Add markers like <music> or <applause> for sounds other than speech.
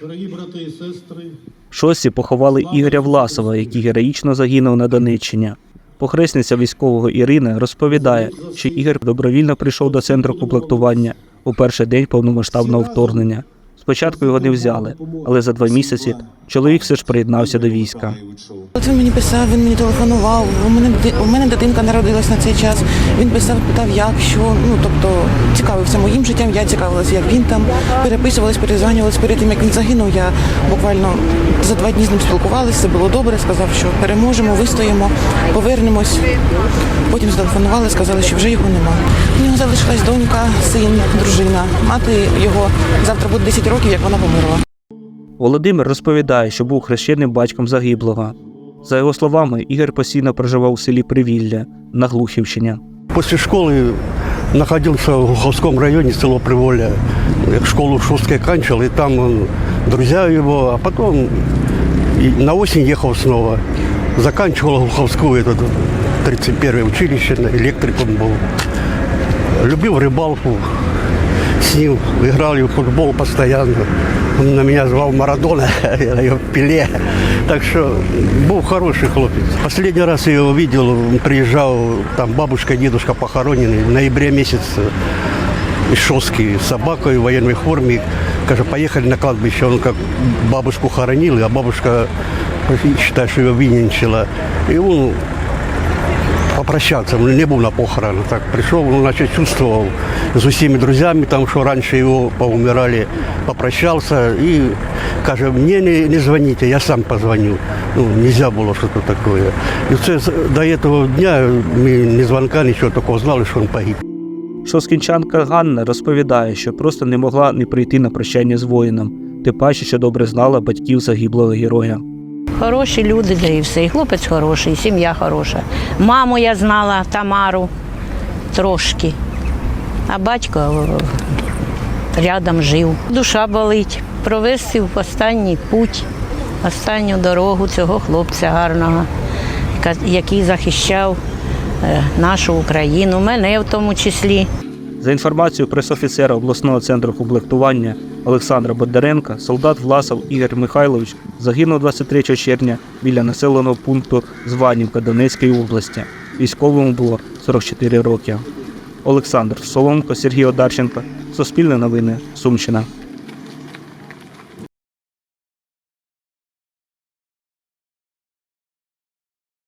Дорогі брати і сестри, шосі поховали Ігоря Власова, який героїчно загинув на Донеччині. Похресниця військового Ірина розповідає, що Ігор добровільно прийшов до центру комплектування у перший день повномасштабного вторгнення. Спочатку його не взяли, але за два місяці чоловік все ж приєднався до війська. Він мені писав, він мені телефонував. У мене у мене дитинка народилась на цей час. Він писав, питав, як що. Ну тобто цікавився моїм життям. Я цікавилася, як він там переписувались, перезванювались перед тим, як він загинув. Я буквально за два дні з ним спілкувалася. Все було добре. Сказав, що переможемо, вистоїмо, повернемось. Потім зателефонували, сказали, що вже його нема. У нього залишилась донька, син, дружина. Мати його завтра буде 10 років, як вона померла. Володимир розповідає, що був хрещеним батьком загиблого. За його словами, Ігор постійно проживав у селі Привілля на Глухівщині. После школы находился в Глуховском районе, село Приволье. Я Школу в Шустке оканчивал, и там он, друзья его, а потом и на осень ехал снова. Заканчивал Глуховскую, это 31 училище, электриком был. Любил рыбалку, С ним играли в футбол постоянно. Он на меня звал Марадона, <laughs> я его Пеле. Так что был хороший хлопец. Последний раз я его видел, он приезжал, там бабушка, дедушка похоронены в ноябре месяце из Шостки с собакой в военной форме. Каже, поехали на кладбище. Он как бабушку хоронил, а бабушка считает, что его винничала. И он попрощаться. Он не был на похоронах. Так пришел, он значит, чувствовал с усіми друзьями, там, что раньше его поумирали, попрощался и каже, мне не, не звоните, я сам позвоню. Ну, нельзя было что-то такое. И це, з- до этого дня мы ни звонка, ничего такого знали, что он погиб. Шоскінчанка Ганна розповідає, що просто не могла не прийти на прощання з воїном, тим паче, що добре знала батьків загиблого героя. Хороші люди, да і все. І хлопець хороший, і сім'я хороша. Маму я знала, Тамару трошки. А батько е, рядом жив. Душа болить. Провести в останній путь, останню дорогу цього хлопця гарного, який захищав е, нашу Україну, мене в тому числі. За інформацією пресофіцера обласного центру комплектування Олександра Бондаренка, солдат Власов Ігор Михайлович загинув 23 червня біля населеного пункту Званівка Донецької області. Військовому було 44 роки. Олександр Соломко, Сергій Одарченко, Суспільне новини, Сумщина.